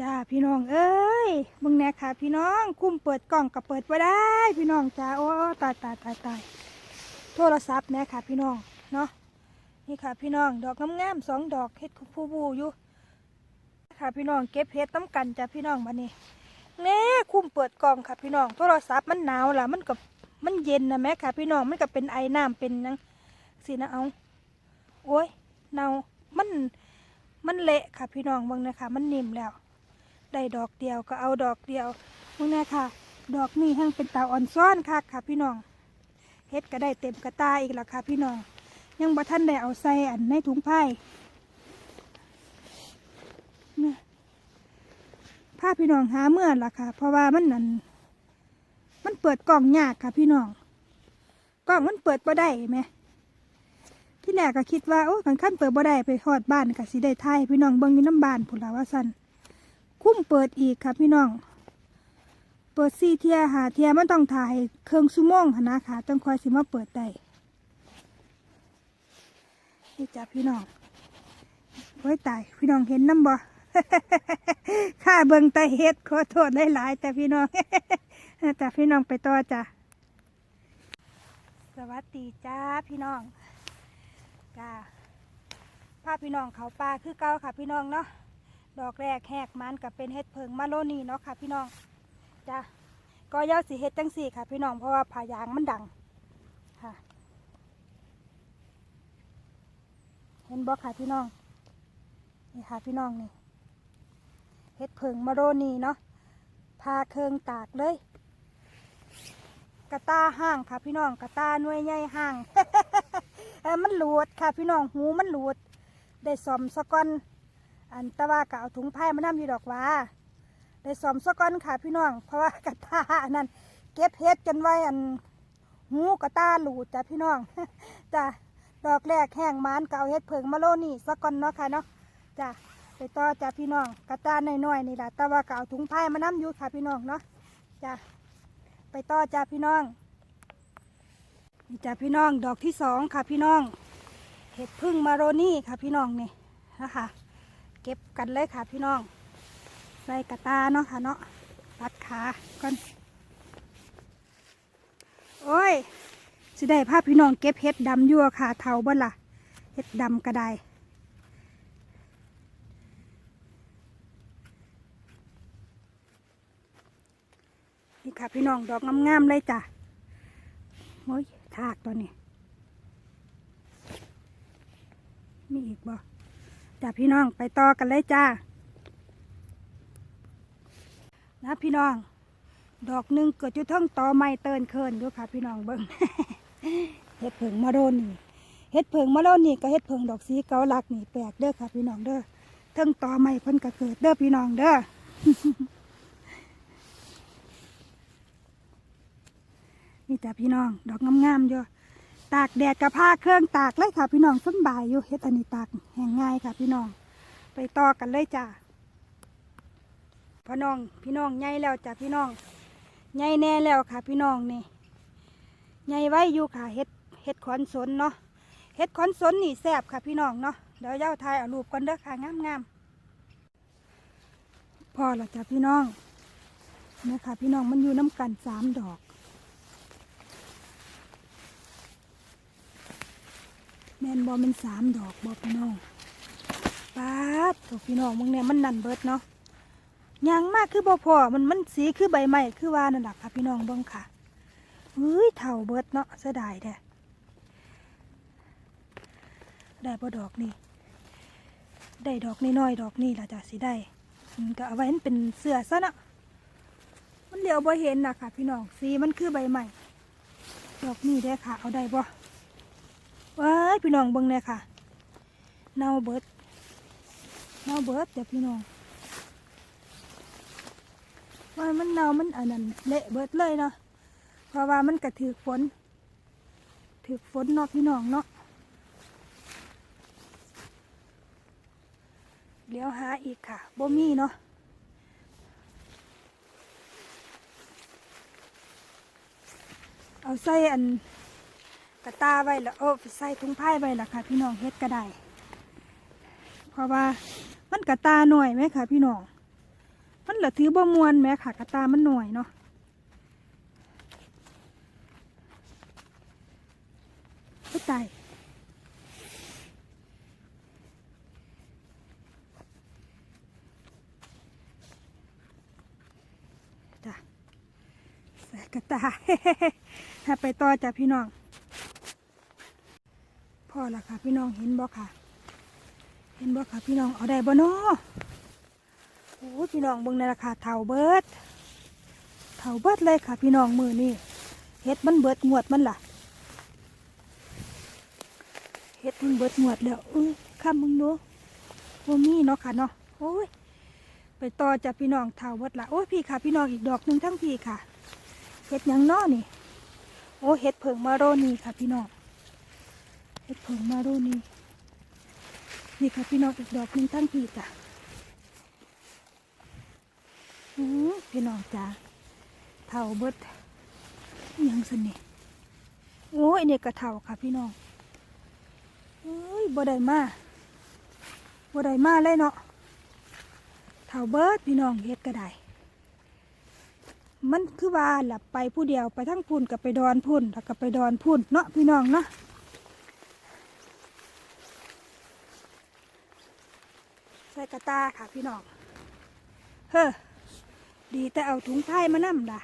จ้าพี่น้องเอ้ยมึงแน่ค่ะ พี่น้องคุ้มเปิดกล่องก็เปิดไ่ได้ พี่น้องจ้าโอ้ตายตายตายตายโทรศัพท์แน่ค่ะ พี่น้องเนาะนี่ค่ะ พี่น้องดอกงามๆสองดอกเฮ็ดผู้บูอยู่ค่ะพี่น้องเก็บเฮ็ดต้กันจ้าพี่น้องมาเนี่แน่คุ้มเปิดกล่องค่ะพี่น้องโทรศัพท์มันหนาวล่ะมันกับมันเย็นนะแม่ค่ะ พี่น้องมันก็เป็นไอน้ำเป็นหยังสินะเอาโอ้ยเนามันมันเละค่ะพี่น้องเบิ่งนะคะมันนิ่มแล้ว ได้ดอกเดียวก็เอาดอกเดียวมึงแน่ค่ะ ดอกนี้ทั้งเป็นตาอ่อนซ้อนค่ะค่ะพี่น้องเฮ็ดก็ได้เต็มกระตาอีกแล้วค่ะพี่น้อง ยังบ่ท่านได้เอาใส่อันในถุงไผ่เนี่ยผ้าพี่น้องหาเมื่อล่ะค่ะ เพราะว่ามันนั่นมันเปิดกล่องยากค่ะพี่น้องกล่องมันเปิดบ่ได้ไหมที่แรกก็คิดว่าโอ้ขันขั้นเปิดบ่ได้ไปทอดบ้านก็สิได้ทยพี่น้องเบิ่งอยู่น้ำบานพุ่นละว่าสั่น คุ้มเปิดอีกค่ะพี่น้อง เปิดซี่เทียหาเทียมันต้องถ่ายเครื่องซูโม่งหนนะค่ะต้องคอยสิมาเปิดได้นี่จ้ะพี่น้องไว้ตายพี่น้องเห็นน้ำบ่ข้าเบิงไตเฮ็ดขอโทษหลายๆแต่พี่น้องแต่พี่น้องไปต่อจ้ะสวัสดีจ้าพี่น้องจ้าพาพี่น้องเขาปลาคือเก่าค่ะพี่น้องเนาะ ดอกแรกแหกมันกับเป็นเห็ดเพิงมาโลนีเนาะค่ะพี่น้องจ้ะก็ยาสีเห็ดจังสี่ค่ะพี่น้องเพราะว่าผายางมันดังค่ะ เห็นบอกค่ะพี่น้องนี่ค่ะพี่น้องนี่เห็ดเพิงมาโลนีเนาะพาเคืองตากเลย กระตาห้างค่ะพี่น้องกระตาหน่วยใหญ่ห้างมันหลุดค่ะพี่น้องหูมันหลุดได้สอมสะก้อน อันตะว่าก็เอาถุงไผ่มานํอยู่ดอกว่าได้สอมสะก้อนค่ะพี่น้อง เพราะว่ากระตาอันนั้น เก็บเฮ็ดจนไว้อันหูกระตาหลูดจ้ะพี่น้องจ้ะดอกแรกแห้งมันก็เอาเฮ็ดเพิงมาโลนี่สะก้อนเนาะค่ะเนาะจ้ะไปต่อจ้ะพี่น้องกระตาน้อยๆนี่แหละแต่ว่าก็เอาถุงไผ่มานํอยู่ค่ะพี่น้องเนาะจ้ะไปต่อจ้ะพี่น้องนี่จ้ะพี่น้องดอกที่สองค่ะพี่น้องเห็ดพึ่งมาโรนี่ค่ะพี่น้องนี่นะคะ เก็บกันเลยค่ะพี่น้อง ใส่กระตาเนาะค่ะเนาะตัดขาก่อนโอ้ยสิได้ภาพพี่น้องเก็บเห็ดดำยั่วค่ะเทาบ่ล่ะเห็ดดำก็ได้นี่ค่ะพี่น้องดอกงามๆเลยจ้ะโอ้ยทากตัวนี้มีอีกบ่ จ้าพี่น้องไปต่อกันเลยจ้านะพี่น้อง ดอกหนึ่งเกิดอยู่เทั้งตอไม้เตินเคินด้วยค่ะ พี่น้องเบิ้งเฮ็ดเผิงมะโรนนี่เฮ็ดเผิงมะโรนนี่ก็เฮ็ดเผิงดอกสีเกาลักนี่แปลกเด้อค่ะ พี่น้องเด้อทั้งตอไม้เพิ่นก็เกิดเด้อพี่น้องเด้อนี่จ้ะพี่น้อง ดอกงามๆอยู่ ตากแดดกับผ้าเครื่องตากเลยค่ะ พี่น้องสำบายอยู่เฮ็ดอันนี้ตากแห้งง่ายค่ะ พี่น้อง ไปต่อกันเลยจ้าพี่น้องพี่น้องใหญ่แล้วจ้ะพี่น้องใหญ่แน่แล้วค่ะ พี่น้องนี่ใหญ่ไว้อยู่ค่ะเฮ็ดเฮ็ดขอนสนเนาะเฮ็ดขอนสนนี่แซ่บค่ะ พี่น้องเนาะเดี๋ยวเย้าทายเอารูปกันเด้อค่ะงามงามพอแล้วจ้ะพี่น้องเนี่ยค่ะ พี่น้องมันอยู่น้ำกันสามดอก แมนบอมันสามดอกบอพี่น้องป๊าดตัวพี่น้องมึงเนี่ยมันนันเบิดเนาะยางมากคือบอพอมันมันสีคือใบไม้คือว่านั่นแหละค่ะพี่น้องเบิ้งค่ะเฮ้ยเถ่าเบิดเนาะเสียดายแท้ได้บ่ดอกนี่ได้ดอกน้อยๆดอกนี่ละจ้ะสิได้มันก็เอาไว้ให้เป็นเสื้อซะเนาะมันเดี๋ยวบ่เห็นนะค่ะ พี่น้องสีมันคือใบไม้ดอกนี่ได้ค่ะ เอาได้บ่ ว้ายพี่น้องเบิ่งเลยค่ะ เน่าเบิด เน่าเบิดเดี๋ยวพี่น้องว่ามันเน่ามันอันนั้นเละเบิดเลยเนาะ เพราะว่ามันกระถือฝน ถือฝนเนาะพี่น้องเนาะ เดี๋ยวหาอีกค่ะบ่มีเนาะเอาใส่อัน กระตาไว้แล้วโอ้ใส่ถุงผ้าไว้ละค่ะ พี่น้องเฮ็ดก็ได้เพราะว่ามันกระตาหน่อยไหมค่ะ พี่น้องมันเหลือถือบ่มวนแหมค่ะ กระตามันหน่อยเนาะก็ตายจ้ะใส่กระตาถ้าไปต่อจ้ะพี่น้อง พ่อละค่ะ พี่น้องเห็นบ่ค่ะ เห็นบ่ค่ะ พี่น้องเอาได้บ่เนาะโอ้ยพี่น้องเบิ่งในราคาเท่าเบิดเท่าเบิดเลยค่ะ พี่น้องมือนี่เฮ็ดมันเบิดงวดมันล่ะเฮ็ดมันเบิดงวดแล้วอุ้ยข้ามมึงเนาะบ่มีเนาะค่ะเนาะโอ้ยไปต่อจะพี่น้องเท่าเบิดละโอ้ยพี่ค่ะ พี่น้องอีกดอกหนึ่งทั้งพี่ค่ะเฮ็ดยังนาะนี่ โอ้เฮ็ดเผิงมาโรนีค่ะพี่น้อง ดเผิงมาโรนีนี่ค่ะพี่น้องอีกดอกหนึ่งทั้งพี่จ้ะอื้พี่น้องจ้าเท่าเบิดยังสนี่โอ้ยเนี่ยกระเท่าค่ะพี่น้องเอ้ยบ่ได้มาบ่ได้มาเลยเนาะเท่าเบิดพี่น้องเฮ็ดก็ได้ มันคือว่าหลับไปผู้เดียวไปทั้งพุ่นกับไปดอนพุ่นแล้วก็ไปดอนพุ่นเนาะพี่น้องเนาะ ส่กระตาค่ะพี่น้อง เฮ้อ ดีแต่เอาถุงผ้มานั่มด่ะ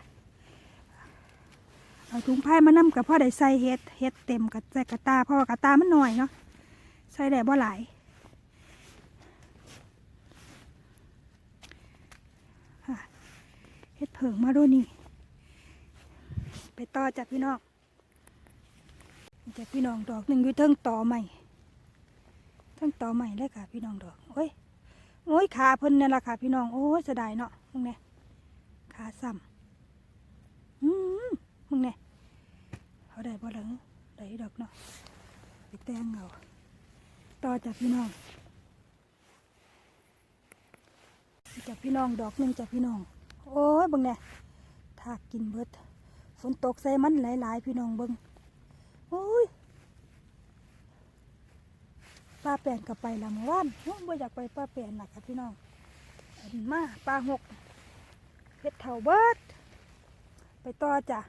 เอาถุงผ้มานั่มกับพ่อได้ใส่เฮ็ดเฮ็ดเต็มกับใส่กระตาเพราะว่ากระตามันหน่อยเนาะ ใส่ได้บ่หลายเฮ็ดเผิงมาดูนี่ ไปต่อจากพี่น้องจากพี่น้องดอกหนึ่งอยู่เทิงต่อใหม่เทิงต่อใหม่เลยค่ะพี่น้องดอก โอ้ย โอ้ยขาเพิ่นนี่นแหละค่ะ พี่น้อง โอ้ยเสียดายเนาะมึงเนี่ยขาซ้ำอืมมึงเนี่ยเขาได้บ่เหรอได้ดอกเนาะไปแต่งเอาต่อจากพี่น้องจากพี่น้องดอกหนึ่งจากพี่น้อง โอ้ยเบิ่งเนี่ยถากกินเบิดฝนตกใส่มันหลายๆ พี่น้องเบิ่งโอ้ย ป้าแปลนกับไปละเมื่อวานโอ้ยบ่อยากไปป้าแปลนหน่ะค่ะพี่น้องมาป้าหกเพชรเถาเบิดไปต่อจ้ะ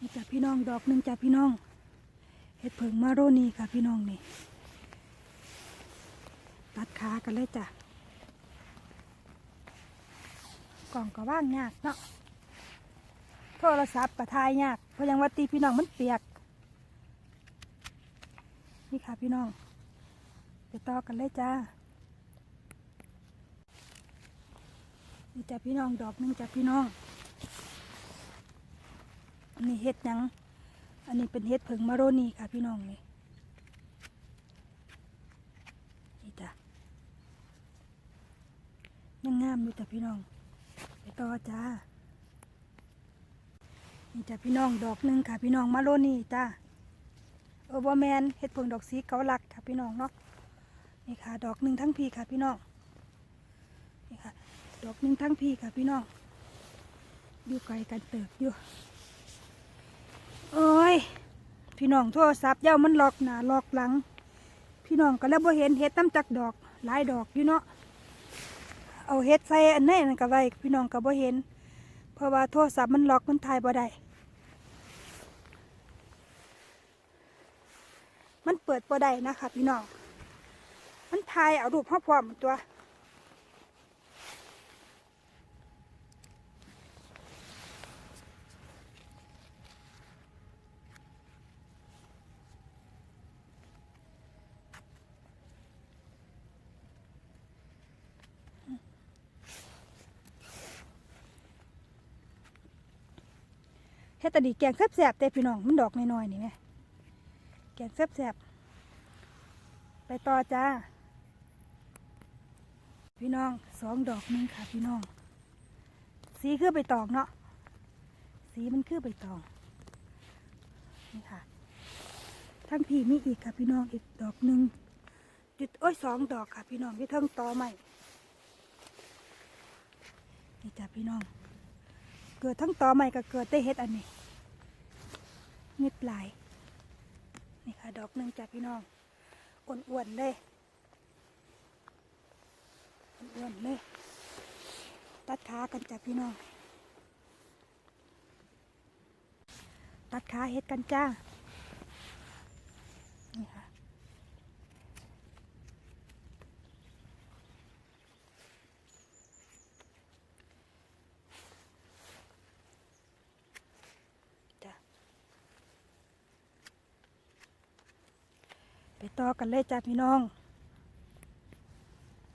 นี่จ้ะพี่น้องดอกหนึ่งจ้ะพี่น้องเห็ดเผิงมาโรนีค่ะพี่น้องนี่ตัดขากันเลยจ้ะกล่องก็ว่างยากเนาะโทรศัพท์ก็ทายยากเพราะยังว่าตีพี่น้องมันเปียก นี่ค่ะพี่น้องไปต่อกันเลยจ้านี่จ้ะพี่น้องดอกหนึงจ้ะพี่น้อง อันนี้เห็ดยัง อันนี้เป็นเห็ดเผิงมาโรนีค่ะพี่น้องนี่นี่จ้ะยังงามอยู่จ้ะพี่น้อง ไปต่อจ้านี่จ้ะพี่น้องดอกหนึงค่ะพี่น้องมาโรนีจ้า ออบ่แมนเห็ดเผงดอกสีเกาลักค่ะพี่น้องเนาะนี่ค่ะ ดอกหนึ่งทั้งพีค่ะพี่น้องนี่ค่ะ ดอกหนึ่งทั้งพีค่ะพี่น้องอยู่ไกลกันเติบอยู่โอ้ยพี่น้องโทรศัพท์เย้ามันหลอกหน้าล็อกหลัง พี่น้องก็แล้วบ่เห็นเห็ดน้ำจักดอกหลายดอกอยู่เนาะเอาเห็ดใส่อันไหนนั่นก็ไว้พี่น้องก็บ่เห็น เพราะว่าโทรศัพท์มันล็อกมันถ่ายบ่ได้ มันเปิดบ่ได้นะคะพี่น้อง มันทายเอารูปพ่อพร้อมตัว เฮ็ดแตะดีแกงแซ่บๆแต่พี่น้องมันดอกน้อยๆนี่แหมแกงแซ่บๆ ไปต่อจ้า พี่น้องสองดอกนึงค่ะพี่น้อง สีคือใบตองเนาะ สีมันคือใบตอง นี่ค่ะ ทั้งพี่มีอีกค่ะพี่น้องอีกดอกหนึ่งจุดโอ้ยสองดอกค่ะพี่น้องที่เทิงตอใหม่ นี่จ้ะพี่น้อง เกิดทั้งตอใหม่ก็เกิดได้เฮ็ดอันนี้นิดหลาย นี่ค่ะ ดอกหนึ่งจ้ะพี่น้อง อ้วนๆเลยอ้วนๆเลย ตัดขากันจ้ะพี่น้อง ตัดขาเฮ็ดกันจ้า นี่ค่ะ จ้ะ ไป ต่อกันเลยจ้าพี่น้อง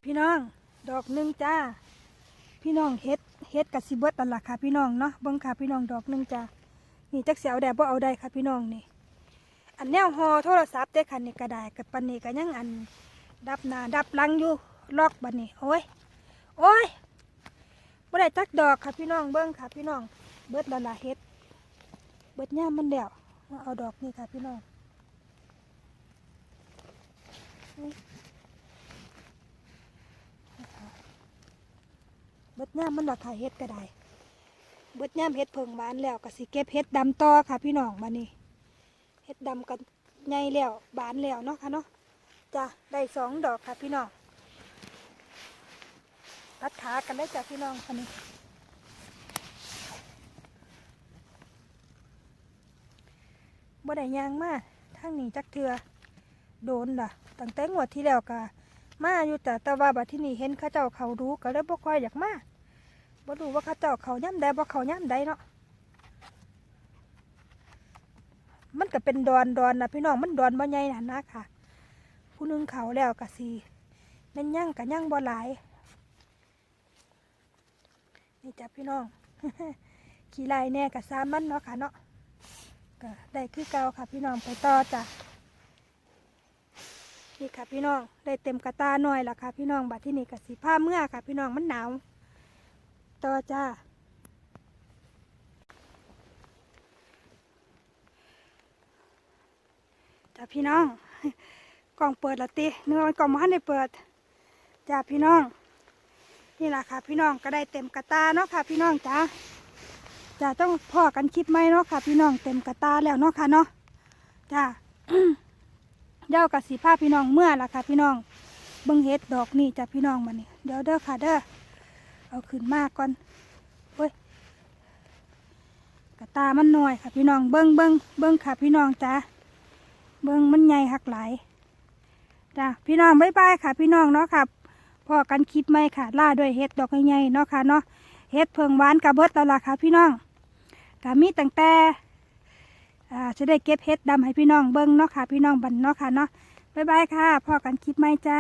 พี่น้อง ดอกหนึ่งจ้า พี่น้องเฮ็ดเฮ็ดกับสิเบิดตันละค่ะพี่น้องเนาะเบิ่งค่ะพี่น้องดอกหนึ่งจ้านี่จักเสียเอาได้บ่เอาได้ค่ะพี่น้องนี่ อันแนวฮอโทรศัพท์เด้ค่ะนี่ก็ไดกับปันนี้ก็ยังอัน ดับหน้าดับลังอยู่ล็อกบัดนี้โอ้ยโอ้ยบ่ได้จักดอกค่ะพี่น้องเบิ่งค่ะพี่น้องเบิดแล้วล่ะเฮ็ดเบิดย่ามมันแล้วมาเอาดอกนี่ค่ะพี่น้องนี่นะคะ เบิดย่ามมันและค่ะเฮ็ดก็ได้ เบิดย่ามเฮ็ดเพิงบานแล้วก็สิเก็บเฮ็ดดำต่อค่ะ พี่น้องบัดนี้เฮ็ดดำกันใหญ่แล้วบานแล้วเนาะค่ะเนาะจ้ะได้สองดอกค่ะพี่น้องตัดขากันได้จ้ะพี่น้องคนนี้บ่ได้ยางมาทางนี้จักเทือ โดนล่ะตั้งแต่งวดที่แล้วก็มาอยู่แต่แต่ว่าบัดที่นี่เห็นข้าเจ้าเขารู้ก็เลยบ่ค่อยอยากมาบ่รู้ว่าข้าเจ้าเขาย่ำใดบ่เขาย่ำใดเนาะมันก็เป็นดอนดอนนะพี่น้องมันดอนบ่ใหญ่นะนะค่ะ ผู้นึงเขาแล้วก็สีม่นยั่งกับยั่งบ่หลายนี่จ้ะพี่น้องขี่ไล่แน่กับสามมันเนาะค่ะเนาะก็ได้คือเก่าค่ะพี่น้องไปต่อจ้ะ นี่ค่ะพี่น้องได้เต็มกระตาหน่อยละค่ะพี่น้องบัดที่นี่กับสีผ้าเมื่อค่ะ พี่น้องมันหนาวต่อจ้าจ้าพี่น้องกล่องเปิดละติเนื้อมันกล่องมันได้เปิดจ้าพี่น้องนี่แหละค่ะ พี่น้องก็ได้เต็มกระตาเนาะค่ะ พี่น้องจ้าจ้าต้องพ่อกันคลิปไหมเนาะค่ะ พี่น้องเต็มกระตาแล้วเนาะค่ะเนาะจ้า เดี๋ยวกับสีผ้าพี่น้องเมื่อละค่ะพี่น้องเบิ้งเฮ็ดดอกนี่จ้าพี่น้องมานี่เดี๋ยวเด้อค่ะเด้อเอาขึ้นมากก่อนเฮ้ยกระตามันหน่อยค่ะพี่น้องเบิ้งเบิ้งเบิ้งค่ะพี่น้องจ้าเบิ้งมันใหญ่หักหลายจ้ะพี่น้องบ๊ายบายค่ะ พี่น้องเนาะค่ะพอกันคลิปไหมค่ะ ล่าด้วยเห็ดดอกใหญ่ๆเนาะค่ะเนาะเห็ดเพิงหวานกระเบิดแล้วล่ะค่ะ พี่น้องกะมีตั้งแต่ อ่าจะได้เก็บเห็ดดำให้พี่น้องเบิ้งเนาะค่ะ พี่น้องบันเนาะค่ะเนาะบ๊ายบายค่ะพ่อกันคลิปไหมจ้า